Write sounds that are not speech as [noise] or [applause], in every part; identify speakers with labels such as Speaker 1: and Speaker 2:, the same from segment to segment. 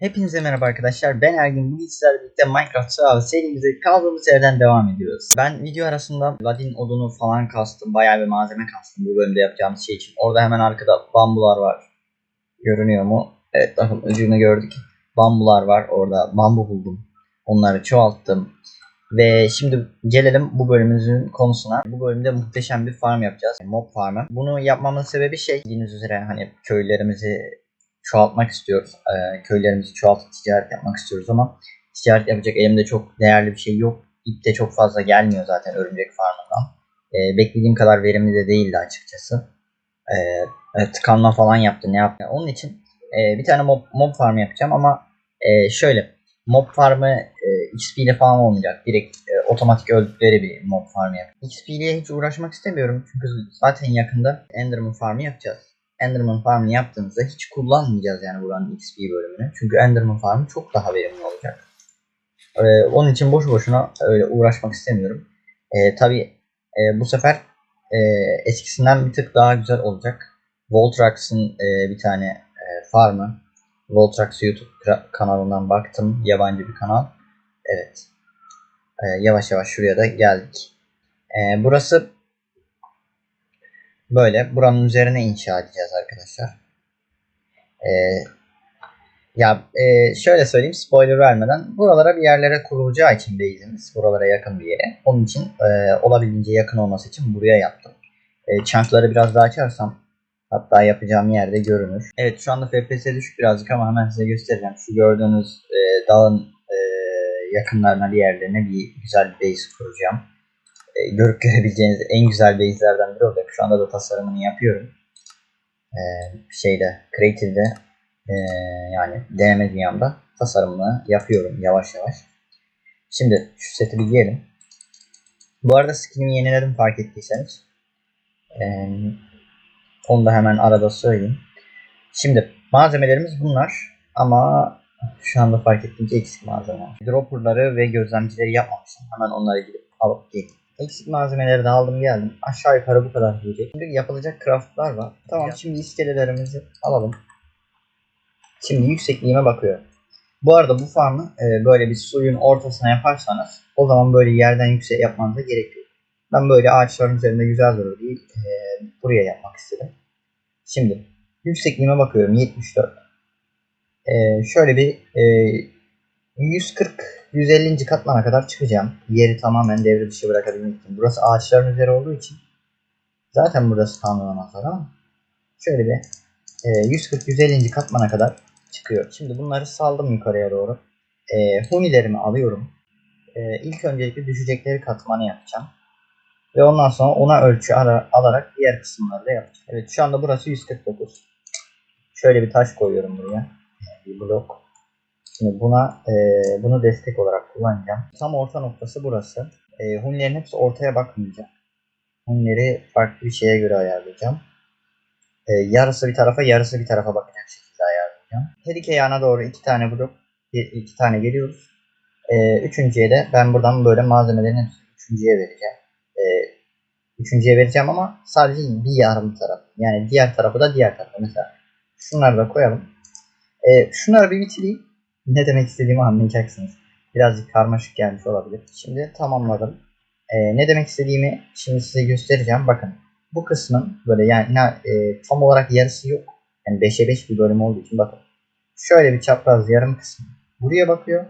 Speaker 1: Hepinize merhaba arkadaşlar. Ben Ergin. Bugün sizlerle birlikte Minecraft Survival serimize kaldığımız yerden devam ediyoruz. Ben video arasında ladin odunu falan kastım. Bayağı bir malzeme kastım bu bölümde yapacağımız şey için. Orada hemen arkada bambular var. Görünüyor mu? Evet bakın ucunu gördük. Bambular var. Orada bambu buldum. Onları çoğalttım. Ve şimdi gelelim bu bölümümüzün konusuna. Bu bölümde muhteşem bir farm yapacağız. Mob farmı. Bunu yapmamın sebebi şey bildiğiniz üzere hani köylerimizi çoğaltmak istiyoruz. Ee, köylerimizi çoğaltıp ticaret yapmak istiyoruz ama ticaret yapacak elimde çok değerli bir şey yok. İp de çok fazla gelmiyor zaten örümcek farmından. Ee, beklediğim kadar verimli de değildi açıkçası. Ee, evet, tıkanma falan yaptı ne yaptı. Onun için e, bir tane mob, mob farm yapacağım ama e, şöyle mob farmı e, XP ile falan olmayacak. Direkt e, otomatik öldükleri bir mob farmı yap. XP ile hiç uğraşmak istemiyorum çünkü zaten yakında Enderman farmı yapacağız. Enderman farmını yaptığımızda hiç kullanmayacağız yani buranın XP bölümünü. Çünkü Enderman farmı çok daha verimli olacak. Ee, onun için boş boşuna öyle uğraşmak istemiyorum. Ee, Tabi e, bu sefer e, eskisinden bir tık daha güzel olacak. Voltrax'ın e, bir tane e, farmı. Voltrax YouTube kanalından baktım. Yabancı bir kanal. Evet. E, yavaş yavaş şuraya da geldik. E, burası Böyle buranın üzerine inşa edeceğiz arkadaşlar. Ee, ya e, şöyle söyleyeyim spoiler vermeden buralara bir yerlere kurulacağı için base'imiz buralara yakın bir yere. Onun için e, olabildiğince yakın olması için buraya yaptım. E, chunk'ları biraz daha açarsam hatta yapacağım yerde görünür. Evet şu anda FPS düşük birazcık ama hemen size göstereceğim. Şu gördüğünüz e, dağın e, yakınlarına bir yerlerine bir güzel bir base kuracağım e, görüp görebileceğiniz en güzel base'lerden biri olacak. Şu anda da tasarımını yapıyorum. E, şeyde, Creative'de e, yani deneme dünyamda tasarımını yapıyorum yavaş yavaş. Şimdi şu seti bir giyelim. Bu arada skinimi yeniledim fark ettiyseniz. E, onu da hemen arada söyleyeyim. Şimdi malzemelerimiz bunlar ama şu anda fark ettiğim ki eksik malzeme. Dropperları ve gözlemcileri yapmamışım. Hemen onları gidip alıp geleyim. Eksik malzemeleri de aldım geldim. Aşağı yukarı bu kadar diyecek. Şimdi yapılacak craftlar var. Tamam şimdi iskelelerimizi alalım. Şimdi yüksekliğime bakıyorum. Bu arada bu farmı e, böyle bir suyun ortasına yaparsanız o zaman böyle yerden yüksek yapmanıza gerek yok. Ben böyle ağaçların üzerinde güzel durur diye e, buraya yapmak istedim. Şimdi yüksekliğime bakıyorum 74. E, şöyle bir e, 140 150. katmana kadar çıkacağım. Yeri tamamen devre dışı bırakabilmek için. Burası ağaçların üzeri olduğu için zaten burası tanımlamazlar ama şöyle bir e, 140-150. katmana kadar çıkıyor. Şimdi bunları saldım yukarıya doğru. E, hunilerimi alıyorum. E, ilk öncelikle düşecekleri katmanı yapacağım. Ve ondan sonra ona ölçü ara, alarak diğer kısımları da yapacağım. Evet şu anda burası 149. Şöyle bir taş koyuyorum buraya. Bir blok. Şimdi buna e, bunu destek olarak kullanacağım. Tam orta noktası burası. E, Hunilerin hepsi ortaya bakmayacak. Hunileri farklı bir şeye göre ayarlayacağım. E, yarısı bir tarafa, yarısı bir tarafa bakacak şekilde ayarlayacağım. Her iki yana doğru iki tane bir, iki tane geliyoruz. E, üçüncüye de ben buradan böyle malzemelerin hepsini üçüncüye vereceğim. E, üçüncüye vereceğim ama sadece bir yarım taraf. Yani diğer tarafı da diğer tarafa. Mesela şunları da koyalım. E, şunları bir bitireyim ne demek istediğimi anlayacaksınız. Birazcık karmaşık gelmiş olabilir. Şimdi tamamladım. Ee, ne demek istediğimi şimdi size göstereceğim. Bakın bu kısmın böyle yani e, tam olarak yarısı yok. Yani 5'e 5 bir bölüm olduğu için bakın. Şöyle bir çapraz yarım kısmı buraya bakıyor.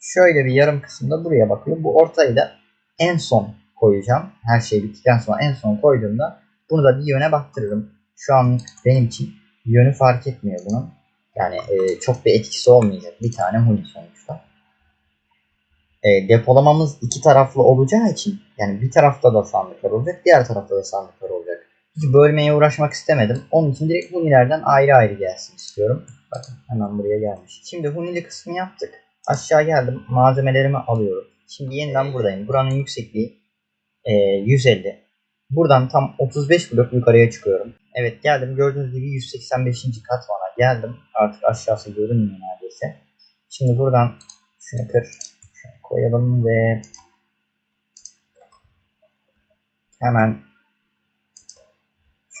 Speaker 1: Şöyle bir yarım kısım da buraya bakıyor. Bu ortayı da en son koyacağım. Her şey bittikten sonra en son koyduğumda bunu da bir yöne baktırırım. Şu an benim için yönü fark etmiyor bunun. Yani e, çok bir etkisi olmayacak. Bir tane huni sonuçta. E, depolamamız iki taraflı olacağı için yani bir tarafta da sandıklar olacak, diğer tarafta da sandıklar olacak. Hiç bölmeye uğraşmak istemedim. Onun için direkt hunilerden ayrı ayrı gelsin istiyorum. Bakın hemen buraya gelmiş. Şimdi hunili kısmı yaptık. Aşağı geldim. Malzemelerimi alıyorum. Şimdi yeniden buradayım. Buranın yüksekliği e, 150. Buradan tam 35 blok yukarıya çıkıyorum. Evet geldim. Gördüğünüz gibi 185. katmana geldim. Artık aşağısı görünmüyor neredeyse. Şimdi buradan şunu kır. Koyalım ve hemen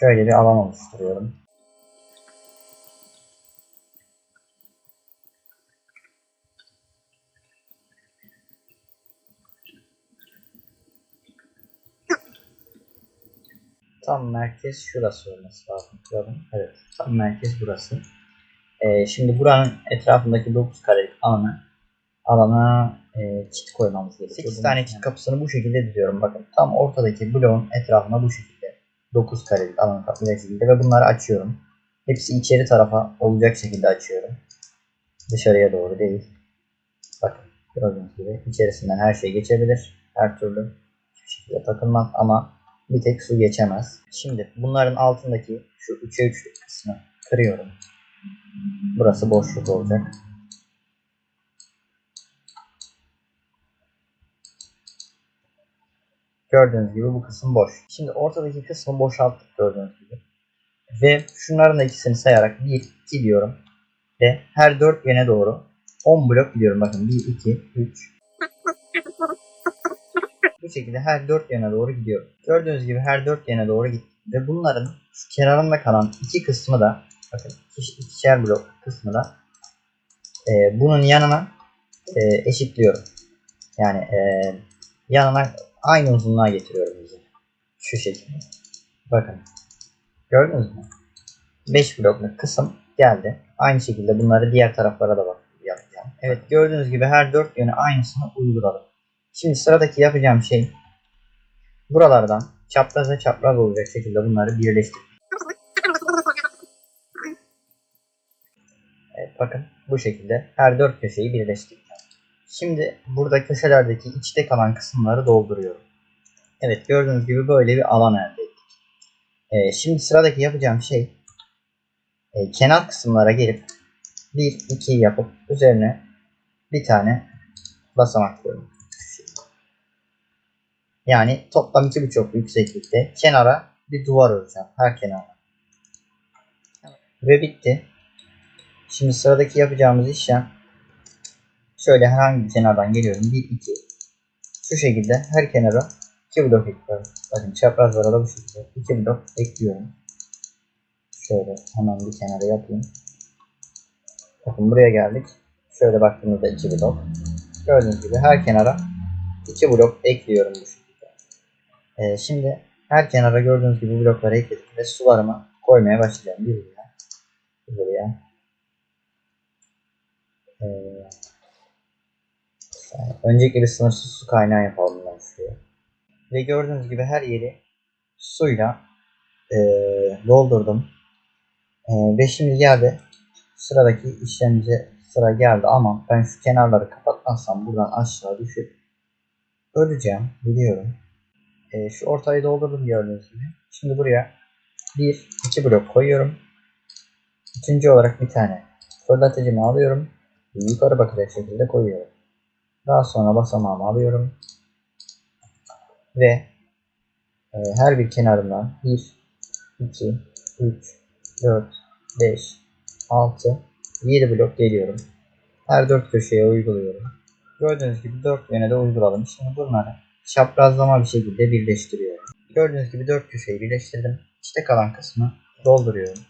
Speaker 1: şöyle bir alan oluşturuyorum. Tam merkez şurası olması lazım. Kuralım. Evet. Tam merkez burası. Ee, şimdi buranın etrafındaki 9 karelik alanı alana e, çit koymamız gerekiyor. 8 tane çit kapısını bu şekilde diziyorum. Bakın tam ortadaki bloğun etrafına bu şekilde 9 karelik alan kaplayacak şekilde ve bunları açıyorum. Hepsi içeri tarafa olacak şekilde açıyorum. Dışarıya doğru değil. Bakın gördüğünüz gibi içerisinden her şey geçebilir. Her türlü hiçbir şekilde takılmaz ama bir tek su geçemez. Şimdi bunların altındaki şu 3'e 3'lük kısmı kırıyorum. Burası boşluk olacak. Gördüğünüz gibi bu kısım boş. Şimdi ortadaki kısmı boşalttık gördüğünüz gibi. Ve şunların da ikisini sayarak 1, 2 diyorum. Ve her dört yöne doğru 10 blok gidiyorum. Bakın 1, 2, 3. Bu şekilde her dört yöne doğru gidiyor. Gördüğünüz gibi her dört yöne doğru gitti. Ve bunların kenarında kalan iki kısmı da bakın iki- ikişer blok kısmı da e, bunun yanına e, eşitliyorum. Yani e, yanına aynı uzunluğa getiriyorum bizi. Şu şekilde. Bakın. Gördünüz mü? 5 blokluk kısım geldi. Aynı şekilde bunları diğer taraflara da bak yapacağım. Evet gördüğünüz gibi her dört yöne aynısını uyguladım. Şimdi sıradaki yapacağım şey buralardan çapraza çapraz olacak şekilde bunları birleştirmek. Evet bakın bu şekilde her dört köşeyi birleştireceğim. Şimdi burada köşelerdeki içte kalan kısımları dolduruyorum. Evet gördüğünüz gibi böyle bir alan elde ettik. Ee, şimdi sıradaki yapacağım şey e, kenar kısımlara gelip 1 2 yapıp üzerine bir tane basamak koyuyorum. Yani toplam 2,5 yükseklikte kenara bir duvar öreceğim her kenara. Ve bitti. Şimdi sıradaki yapacağımız işlem şöyle herhangi bir kenardan geliyorum. 1 2 şu şekilde her kenara 2 blok ekliyorum. Bakın çaprazlara da bu şekilde 2 blok ekliyorum. Şöyle hemen bir kenara yapayım. Bakın buraya geldik. Şöyle baktığımızda 2 blok. Gördüğünüz gibi her kenara 2 blok ekliyorum bu şekilde. Ee, şimdi her kenara gördüğünüz gibi blokları ekledim ve sularımı koymaya başlayacağım. Bir buraya. Bir buraya. Ee, yani öncelikle bir sınırsız su kaynağı yapalım ben. Ve gördüğünüz gibi her yeri suyla ee, doldurdum. Ee, ve şimdi geldi sıradaki işlemimize sıra geldi ama ben şu kenarları kapatmazsam buradan aşağı düşüp öleceğim biliyorum. Ee, şu ortayı doldurdum gördüğünüz gibi. Şimdi buraya bir iki blok koyuyorum. Üçüncü olarak bir tane fırlatıcımı alıyorum. Yukarı bakacak şekilde koyuyorum. Daha sonra basamağımı alıyorum. Ve e, her bir kenarından 1, 2, 3, 4, 5, 6, 7 blok geliyorum. Her 4 köşeye uyguluyorum. Gördüğünüz gibi 4 yöne de uyguladım. Şimdi bunları çaprazlama bir şekilde birleştiriyorum. Gördüğünüz gibi 4 köşeyi birleştirdim. İçte kalan kısmı dolduruyorum.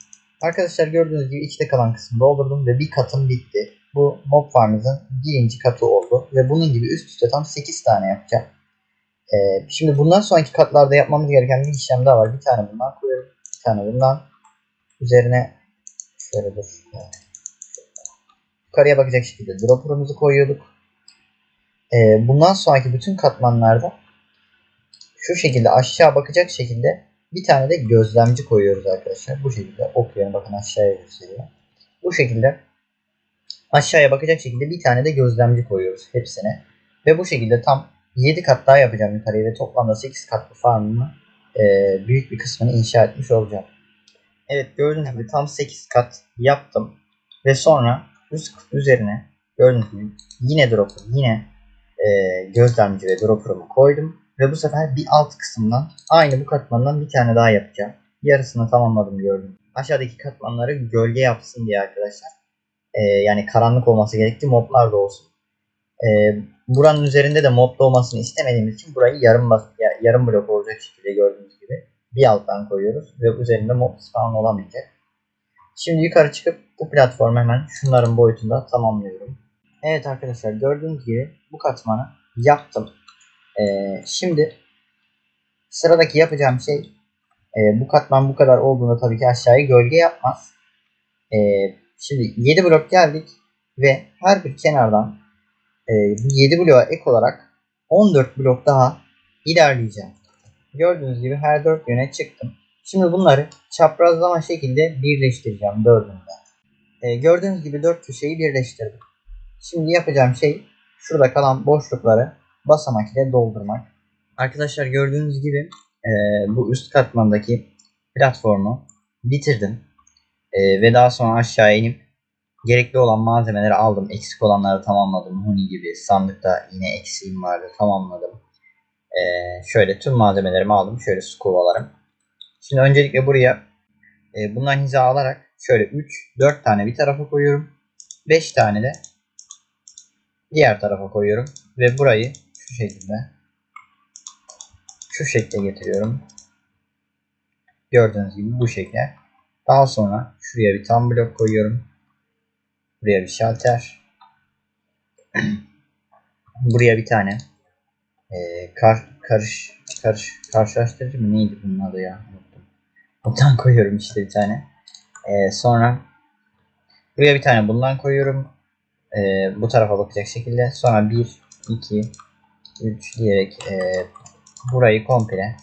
Speaker 1: Arkadaşlar gördüğünüz gibi içte kalan kısmı doldurdum ve bir katım bitti. Bu mob farmımızın birinci katı oldu. Ve bunun gibi üst üste tam 8 tane yapacağım. Ee, şimdi bundan sonraki katlarda yapmamız gereken bir işlem daha var. Bir tane bundan koyuyorum. Bir tane bundan. Üzerine şöyle dur. Yukarıya bakacak şekilde dropper'ımızı koyuyorduk. Ee, bundan sonraki bütün katmanlarda şu şekilde aşağı bakacak şekilde bir tane de gözlemci koyuyoruz arkadaşlar. Bu şekilde okuyorum bakın aşağıya gösteriyor. Bu şekilde aşağıya bakacak şekilde bir tane de gözlemci koyuyoruz hepsine. Ve bu şekilde tam 7 kat daha yapacağım yukarıya ve toplamda 8 katlı farmımı e, büyük bir kısmını inşa etmiş olacağım. Evet gördüğünüz gibi tam 8 kat yaptım. Ve sonra üst üzerine gördüğünüz gibi yine dropper yine e, gözlemci ve dropper'ımı koydum. Ve bu sefer bir alt kısımdan aynı bu katmandan bir tane daha yapacağım. Yarısını tamamladım gördüm. Aşağıdaki katmanları gölge yapsın diye arkadaşlar. E, yani karanlık olması gerekti moblar da olsun. E, buranın üzerinde de mob olmasını istemediğimiz için burayı yarım bas ya- yarım blok olacak şekilde gördüğünüz gibi bir alttan koyuyoruz ve üzerinde mob spawn olamayacak. Şimdi yukarı çıkıp bu platformu hemen şunların boyutunda tamamlıyorum. Evet arkadaşlar gördüğünüz gibi bu katmanı yaptım. Ee, şimdi sıradaki yapacağım şey E, bu katman bu kadar olduğunda tabii ki aşağıya gölge yapmaz. E, şimdi 7 blok geldik ve her bir kenardan e, bu 7 bloğa ek olarak 14 blok daha ilerleyeceğim. Gördüğünüz gibi her 4 yöne çıktım. Şimdi bunları çaprazlama şekilde birleştireceğim dördünde. E, gördüğünüz gibi 4 köşeyi birleştirdim. Şimdi yapacağım şey şurada kalan boşlukları basamak ile doldurmak. Arkadaşlar gördüğünüz gibi e, bu üst katmandaki platformu bitirdim. E, ve daha sonra aşağı inip gerekli olan malzemeleri aldım. Eksik olanları tamamladım. Huni gibi sandıkta yine eksiğim vardı tamamladım. E, şöyle tüm malzemelerimi aldım. Şöyle su kovalarım. Şimdi öncelikle buraya e, bundan hiza alarak şöyle 3 4 tane bir tarafa koyuyorum. 5 tane de diğer tarafa koyuyorum ve burayı şu şekilde şu şekle getiriyorum. Gördüğünüz gibi bu şekle. Daha sonra şuraya bir tam blok koyuyorum. Buraya bir şalter. [clears throat] Buraya bir tane e, kar, karış karış karşılaştırıcı mı neydi bunun adı ya unuttum. Bundan [laughs] koyuyorum işte bir tane. E, sonra buraya bir tane bundan koyuyorum. E, bu tarafa bakacak şekilde. Sonra 1, 2, 3 diyerek e, burayı komple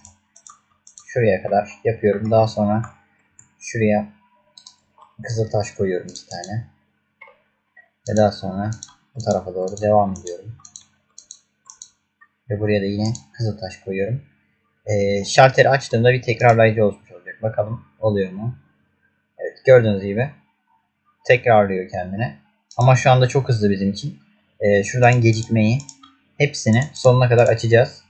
Speaker 1: şuraya kadar yapıyorum. Daha sonra şuraya kızıl taş koyuyorum bir tane. Ve daha sonra bu tarafa doğru devam ediyorum. Ve buraya da yine kızıl taş koyuyorum. Ee, şalteri açtığımda bir tekrarlayıcı olmuş olacak. Bakalım oluyor mu? Evet gördüğünüz gibi tekrarlıyor kendine. Ama şu anda çok hızlı bizim için. Ee, şuradan gecikmeyi hepsini sonuna kadar açacağız.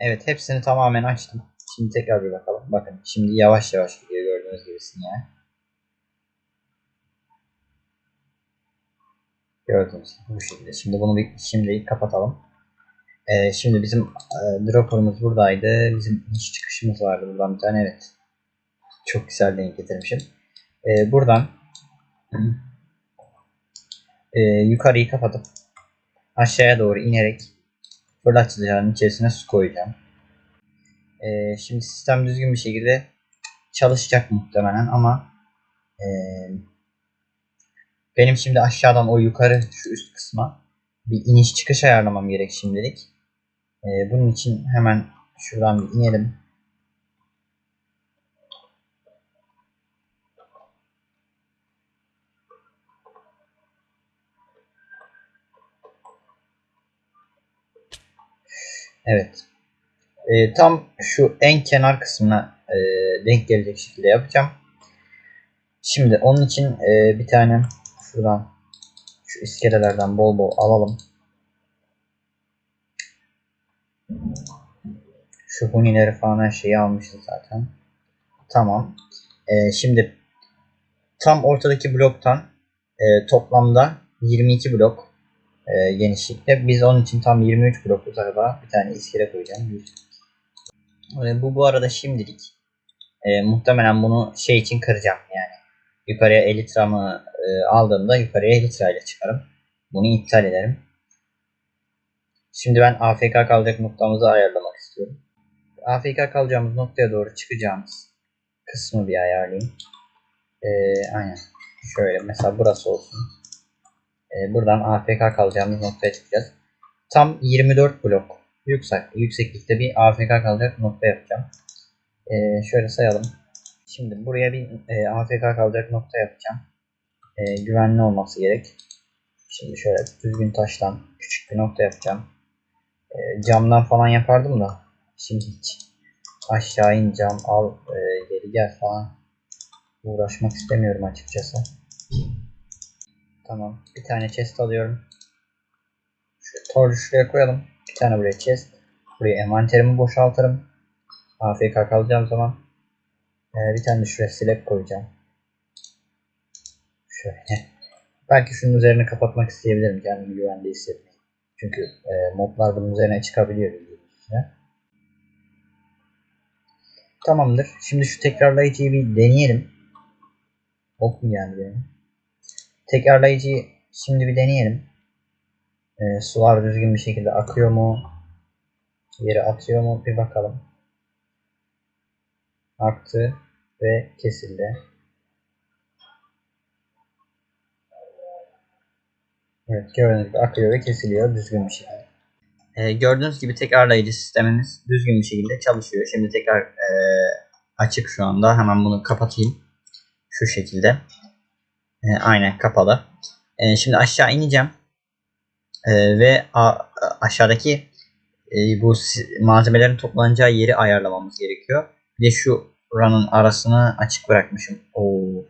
Speaker 1: Evet hepsini tamamen açtım. Şimdi tekrar bir bakalım. Bakın şimdi yavaş yavaş gidiyor gördüğünüz gibi sinyal. Gördüğünüz gibi bu şekilde. Şimdi bunu bir şimdi kapatalım. Ee, şimdi bizim e, dropper'ımız buradaydı. Bizim iş çıkışımız vardı buradan bir tane evet. Çok güzel denk getirmişim. Ee, buradan e, yukarıyı kapatıp aşağıya doğru inerek fırlatıcıların içerisine su koyacağım. Ee, şimdi sistem düzgün bir şekilde çalışacak muhtemelen ama e, benim şimdi aşağıdan o yukarı şu üst kısma bir iniş çıkış ayarlamam gerek şimdilik. Ee, bunun için hemen şuradan bir inelim. Evet. Ee, tam şu en kenar kısmına e, denk gelecek şekilde yapacağım. Şimdi onun için e, bir tane şuradan şu iskelelerden bol bol alalım. Şu hunileri falan her şeyi almışız zaten. Tamam. Ee, şimdi tam ortadaki bloktan e, toplamda 22 blok e, genişlikte. Biz onun için tam 23 blok uzaklığa bir tane iskele koyacağım. E, bu bu arada şimdilik e, muhtemelen bunu şey için kıracağım yani. Yukarıya elitramı e, aldığımda yukarıya elitra ile çıkarım. Bunu iptal ederim. Şimdi ben AFK kalacak noktamızı ayarlamak istiyorum. AFK kalacağımız noktaya doğru çıkacağımız kısmı bir ayarlayayım. Ee, aynen. Şöyle mesela burası olsun. Ee, buradan AFK kalacağımız noktaya çıkacağız. Tam 24 blok yüksek, yükseklikte bir AFK kalacak nokta yapacağım. Ee, şöyle sayalım. Şimdi buraya bir e, AFK kalacak nokta yapacağım. E, güvenli olması gerek. Şimdi şöyle düzgün taştan küçük bir nokta yapacağım. E, camdan falan yapardım da şimdi hiç aşağı in cam al e, geri gel falan uğraşmak istemiyorum açıkçası. Tamam. Bir tane chest alıyorum. Şu torcu şuraya koyalım. Bir tane buraya chest. Buraya envanterimi boşaltırım. AFK kalacağım zaman. Ee, bir tane de şuraya slab koyacağım. Şöyle. Belki şunun üzerine kapatmak isteyebilirim kendimi güvende hissetmeyi. Çünkü e, moblar bunun üzerine çıkabiliyor Tamamdır. Şimdi şu tekrarlayıcıyı bir deneyelim. Ok mu geldi benim? Tekrarlayıcıyı şimdi bir deneyelim. E, sular düzgün bir şekilde akıyor mu? Yere atıyor mu? Bir bakalım. aktı ve kesildi. Evet gördüğünüz gibi akıyor ve kesiliyor düzgün bir şekilde. Ee, gördüğünüz gibi tekrarlayıcı sistemimiz düzgün bir şekilde çalışıyor. Şimdi tekrar e, açık şu anda. Hemen bunu kapatayım. Şu şekilde. E, aynen kapalı. E, şimdi aşağı ineceğim. E, ve a, aşağıdaki e, bu malzemelerin toplanacağı yeri ayarlamamız gerekiyor. Bir de şu ranın arasını açık bırakmışım. Oo.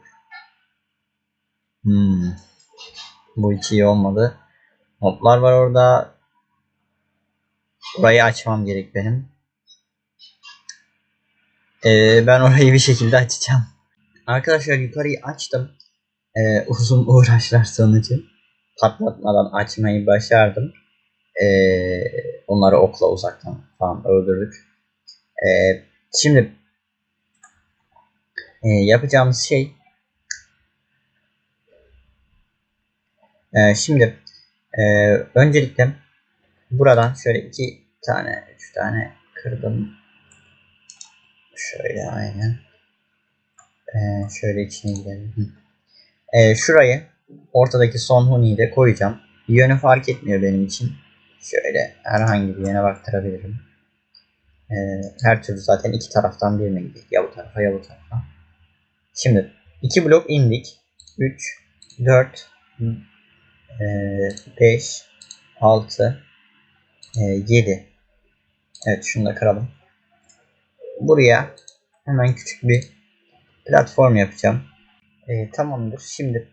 Speaker 1: Hmm. Bu hiç iyi olmadı. Notlar var orada. Burayı açmam gerek benim. Ee, ben orayı bir şekilde açacağım. Arkadaşlar yukarıyı açtım. Ee, uzun [laughs] uğraşlar sonucu patlatmadan açmayı başardım. Ee, onları okla uzaktan falan öldürdük. Ee, şimdi e, yapacağımız şey e, şimdi e, öncelikle buradan şöyle iki tane üç tane kırdım. Şöyle aynen. Ee, şöyle içine gidelim. Ee, şurayı ortadaki son huniyi de koyacağım. Yönü fark etmiyor benim için. Şöyle herhangi bir yöne baktırabilirim. Ee, her türlü zaten iki taraftan birine gidecek. Ya bu tarafa ya bu tarafa. Şimdi iki blok indik. 3, 4, 5, 6, 7. Evet şunu da kıralım. Buraya hemen küçük bir platform yapacağım. Ee, tamamdır. Şimdi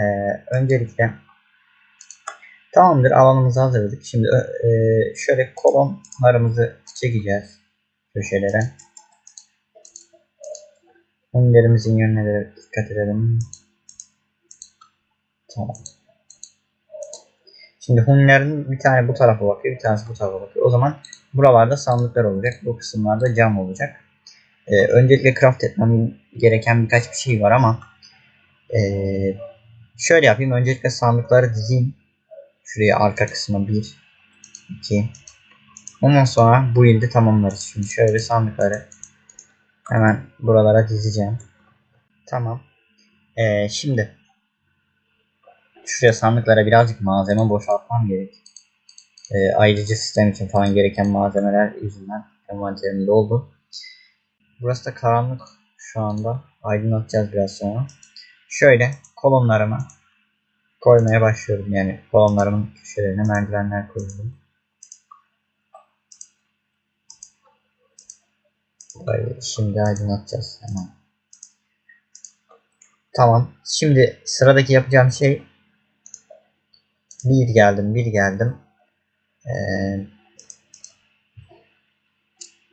Speaker 1: e, öncelikle tamamdır alanımızı hazırladık. Şimdi e, şöyle kolonlarımızı çekeceğiz köşelere. Hunlerimizin yönüne de dikkat edelim. Tamam. Şimdi hunlerin bir tane bu tarafa bakıyor, bir tanesi bu tarafa bakıyor. O zaman buralarda sandıklar olacak. Bu kısımlarda cam olacak. Ee, öncelikle craft etmem gereken birkaç bir şey var ama ee, şöyle yapayım. Öncelikle sandıkları dizeyim. Şuraya arka kısmı 1, 2. Ondan sonra bu ilde tamamlarız. Şimdi şöyle sandıkları hemen buralara dizeceğim. Tamam. Ee, şimdi şuraya sandıklara birazcık malzeme boşaltmam gerek. Ee, ayrıca sistem için falan gereken malzemeler yüzünden envanterim doldu. Burası da karanlık şu anda. Aydınlatacağız biraz sonra. Şöyle kolonlarımı koymaya başlıyorum. Yani kolonlarımın köşelerine merdivenler koyuyorum. Burayı şimdi aydınlatacağız hemen. Tamam. Şimdi sıradaki yapacağım şey bir geldim, bir geldim. Ee,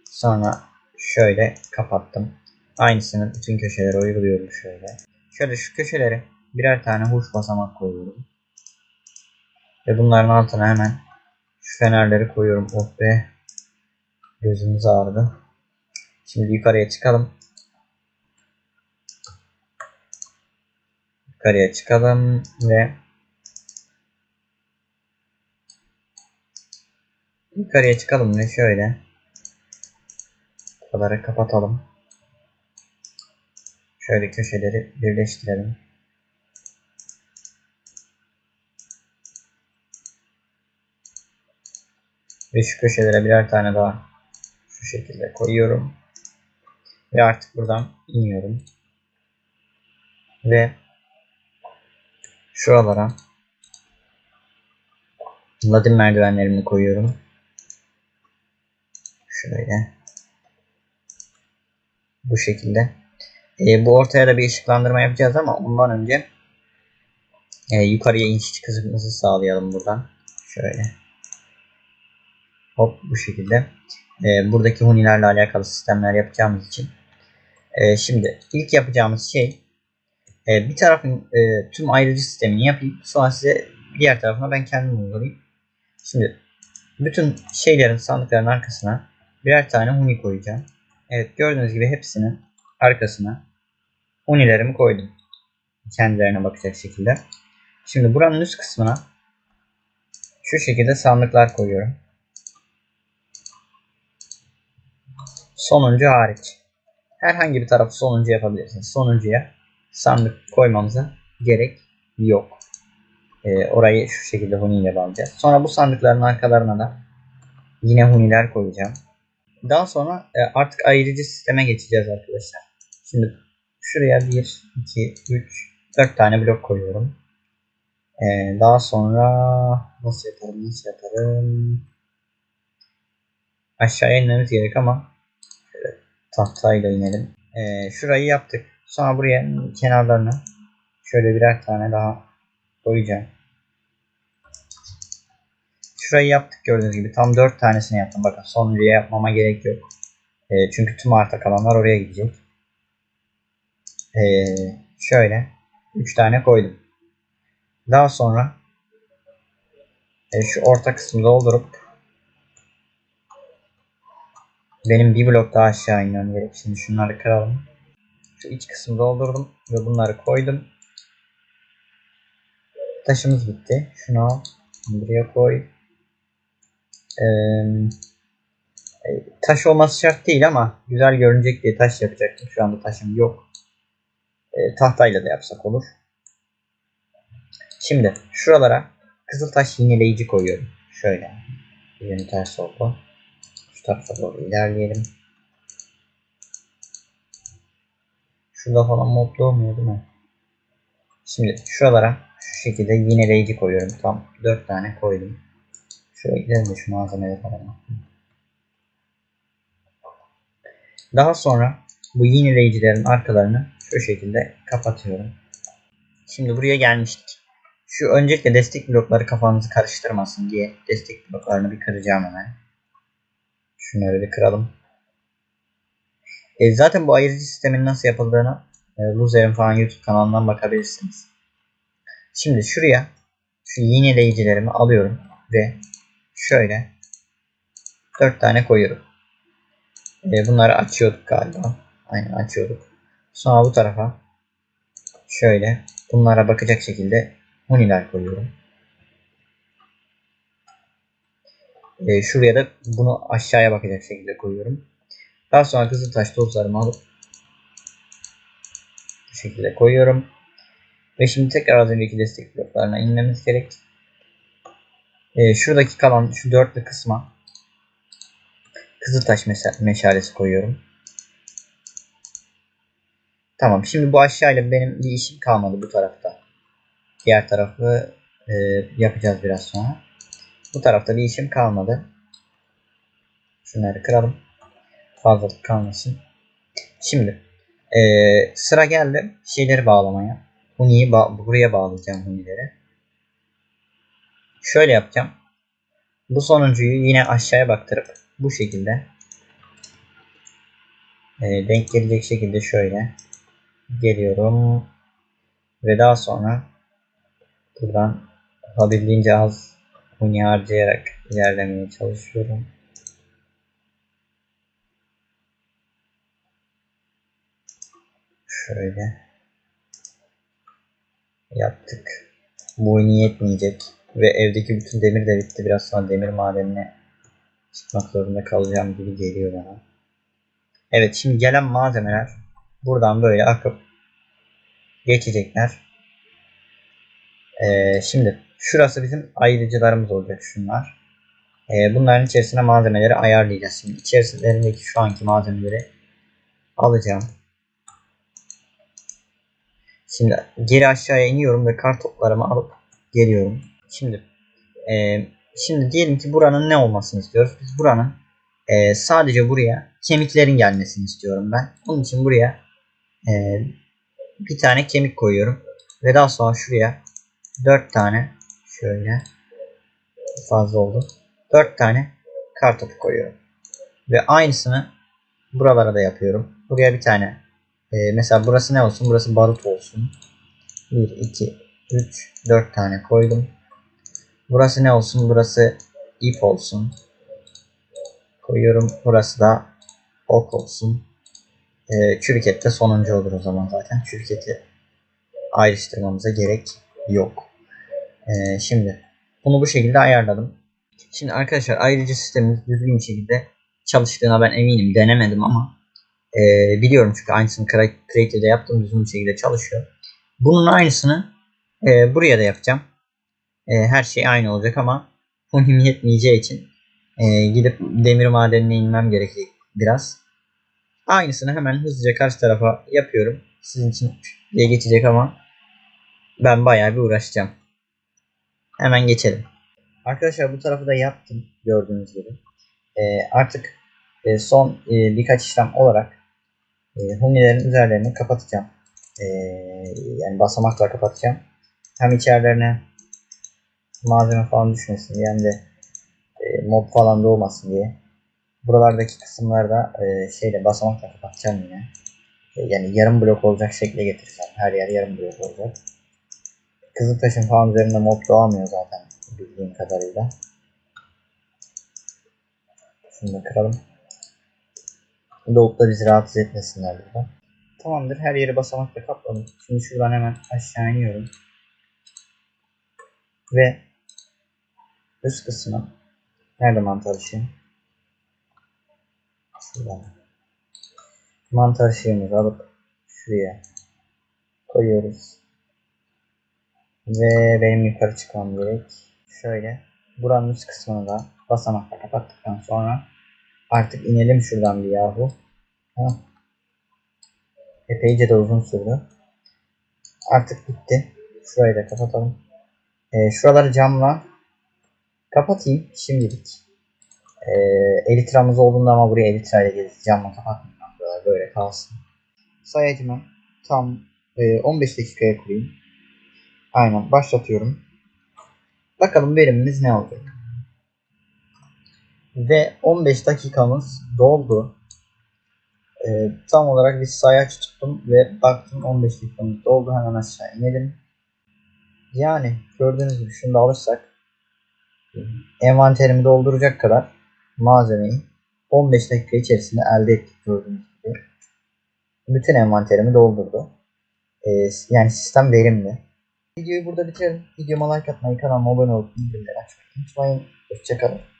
Speaker 1: sonra şöyle kapattım. Aynısını bütün köşelere uyguluyorum şöyle. Şöyle şu köşelere birer tane huş basamak koyuyorum. Ve bunların altına hemen şu fenerleri koyuyorum. Oh be. Gözümüz ağrıdı. Şimdi yukarıya çıkalım. Yukarıya çıkalım ve yukarıya çıkalım ve şöyle buraları kapatalım. Şöyle köşeleri birleştirelim. Ve şu köşelere birer tane daha şu şekilde koyuyorum. Ve artık buradan iniyorum. Ve şuralara ladin merdivenlerimi koyuyorum. Şöyle. Bu şekilde. E, bu ortaya da bir ışıklandırma yapacağız ama ondan önce e, yukarıya iniş kısmımızı sağlayalım buradan. Şöyle. Hop bu şekilde. E, buradaki hunilerle alakalı sistemler yapacağımız için. E, şimdi ilk yapacağımız şey e, bir tarafın e, tüm ayrıcı sistemini yapayım. Sonra size diğer tarafına ben kendim uygulayayım. Şimdi bütün şeylerin sandıkların arkasına birer tane huni koyacağım. Evet gördüğünüz gibi hepsinin arkasına hunilerimi koydum. Kendilerine bakacak şekilde. Şimdi buranın üst kısmına şu şekilde sandıklar koyuyorum. Sonuncu hariç. herhangi bir tarafı sonuncu yapabilirsiniz. Sonuncuya sandık koymamıza gerek yok. Ee, orayı şu şekilde huni ile bağlayacağız. Sonra bu sandıkların arkalarına da yine huniler koyacağım. Daha sonra e, artık ayırıcı sisteme geçeceğiz arkadaşlar. Şimdi şuraya 1, 2, 3, 4 tane blok koyuyorum. Ee, daha sonra nasıl yaparım nasıl yaparım aşağıya inmemiz gerek ama şöyle tahtayla inelim. Ee, şurayı yaptık. Sonra buraya kenarlarına şöyle birer tane daha koyacağım. Şurayı yaptık gördüğünüz gibi. Tam 4 tanesini yaptım. Bakın sonuncuya yapmama gerek yok. Ee, çünkü tüm arta kalanlar oraya gidecek. Ee, şöyle 3 tane koydum. Daha sonra e, şu orta kısmı doldurup benim bir blok daha aşağı inmem gerek. Şimdi şunları kıralım. Şu iç kısmı doldurdum ve bunları koydum. Taşımız bitti. Şunu. Buraya koy. Ee, taş olması şart değil ama güzel görünecek diye taş yapacaktım. Şu anda taşım yok. E, tahtayla da yapsak olur. Şimdi şuralara kızıltaş yineleyici koyuyorum. Şöyle. Yönü ters oldu. Şu tarafa doğru ilerleyelim. Şurada falan mob doğmuyor değil mi? Şimdi şuralara şu şekilde yineleyici koyuyorum. Tam 4 tane koydum. Şöyle gidelim de şu malzemeleri falan. Daha sonra bu yineleyicilerin arkalarını şu şekilde kapatıyorum. Şimdi buraya gelmiştik. Şu öncelikle destek blokları kafanızı karıştırmasın diye destek bloklarını bir kıracağım hemen. Şunları bir kıralım. E, zaten bu ayırıcı sistemin nasıl yapıldığını e, Luzer'in falan YouTube kanalından bakabilirsiniz. Şimdi şuraya şu yineleyicilerimi alıyorum ve şöyle 4 tane koyuyorum. E, bunları açıyorduk galiba. Aynen açıyorduk. Sonra bu tarafa şöyle bunlara bakacak şekilde huniler koyuyorum. E, şuraya da bunu aşağıya bakacak şekilde koyuyorum. Daha sonra kızıltaş tozlarımı alıp bu şekilde koyuyorum. Ve şimdi tekrar az önceki destek bloklarına inmemiz gerek. E, şuradaki kalan şu dörtlü kısma kızıltaş meşalesi koyuyorum. Tamam şimdi bu aşağıyla benim bir işim kalmadı bu tarafta. Diğer tarafı e, yapacağız biraz sonra. Bu tarafta bir işim kalmadı. Şunları kıralım. Fazlalık kalmasın. Şimdi e, sıra geldi şeyleri bağlamaya. Huni'yi ba buraya bağlayacağım Huni'leri. Şöyle yapacağım. Bu sonuncuyu yine aşağıya baktırıp bu şekilde e, denk gelecek şekilde şöyle geliyorum ve daha sonra buradan olabildiğince az huni harcayarak ilerlemeye çalışıyorum. Şöyle yaptık. Bu huni yetmeyecek ve evdeki bütün demir de bitti. Biraz sonra demir madenine çıkmak zorunda kalacağım gibi geliyor bana. Evet şimdi gelen malzemeler buradan böyle akıp geçecekler. Ee, şimdi şurası bizim ayırıcılarımız olacak şunlar. Ee, bunların içerisine malzemeleri ayarlayacağız. Şimdi içerisindeeki şu anki malzemeleri alacağım. Şimdi geri aşağıya iniyorum ve kar toplarımı alıp geliyorum. Şimdi e, şimdi diyelim ki buranın ne olmasını istiyoruz? Biz buranın e, sadece buraya kemiklerin gelmesini istiyorum ben. Onun için buraya e, bir tane kemik koyuyorum. Ve daha sonra şuraya 4 tane şöyle fazla oldu. 4 tane kartopu koyuyorum. Ve aynısını buralara da yapıyorum. Buraya bir tane e, mesela burası ne olsun? Burası barut olsun. 1, 2, 3, 4 tane koydum. Burası ne olsun? Burası ip olsun. Koyuyorum. Burası da ok olsun. E, çürüket de sonuncu olur o zaman zaten. Çürüketi ayrıştırmamıza gerek yok. E, şimdi bunu bu şekilde ayarladım. Şimdi arkadaşlar ayrıcı sistemimiz düzgün bir şekilde çalıştığına ben eminim. Denemedim ama Ee, biliyorum çünkü aynısını Creative'de yaptığım düzgün bir şekilde çalışıyor. Bunun aynısını e, buraya da yapacağım. E, her şey aynı olacak ama punim yetmeyeceği için e, gidip demir madenine inmem gerekecek biraz. Aynısını hemen hızlıca karşı tarafa yapıyorum. Sizin için diye geçecek ama ben bayağı bir uğraşacağım. Hemen geçelim. Arkadaşlar bu tarafı da yaptım gördüğünüz gibi. E, artık e, son e, birkaç işlem olarak e, hunilerin üzerlerini kapatacağım. E, yani basamakla kapatacağım. Hem içerilerine malzeme falan düşmesin diye hem de e, mob falan doğmasın diye. Buralardaki kısımlarda e, şeyle basamakla kapatacağım yine. E, yani yarım blok olacak şekle getireceğim. Her yer yarım blok olacak. Kızıltaşın falan üzerinde mob doğamıyor zaten bildiğim kadarıyla. Şunu kıralım. Doğup da bizi rahatsız etmesinler burada. Tamamdır. Her yeri basamakla kapladım. Şimdi şuradan hemen aşağı iniyorum. Ve üst kısmı nerede mantar ışığı? Şuradan. Mantar ışığımızı alıp şuraya koyuyoruz. Ve benim yukarı çıkmam gerek. Şöyle buranın üst kısmını da basamakla kapattıktan sonra artık inelim şuradan bir yahu. Ha. Epeyce de uzun sürdü. Artık bitti. Şurayı da kapatalım. Ee, şuraları camla kapatayım şimdilik. Ee, elitramız olduğunda ama buraya elitra ile camla kapatmayacağım. Buralar böyle kalsın. Sayacımı tam e, 15 dakikaya kurayım. Aynen başlatıyorum. Bakalım verimimiz ne olacak. Ve 15 dakikamız doldu. Ee, tam olarak bir sayaç tuttum ve baktım 15 dakikamız doldu. Hemen aşağı inelim. Yani gördüğünüz gibi şunu da alırsak envanterimi dolduracak kadar malzemeyi 15 dakika içerisinde elde ettik gördüğünüz gibi. Bütün envanterimi doldurdu. Ee, yani sistem verimli. Videoyu burada bitirelim. Videoma like atmayı, kanalıma abone olup bildirimleri açmayı unutmayın. Hoşçakalın.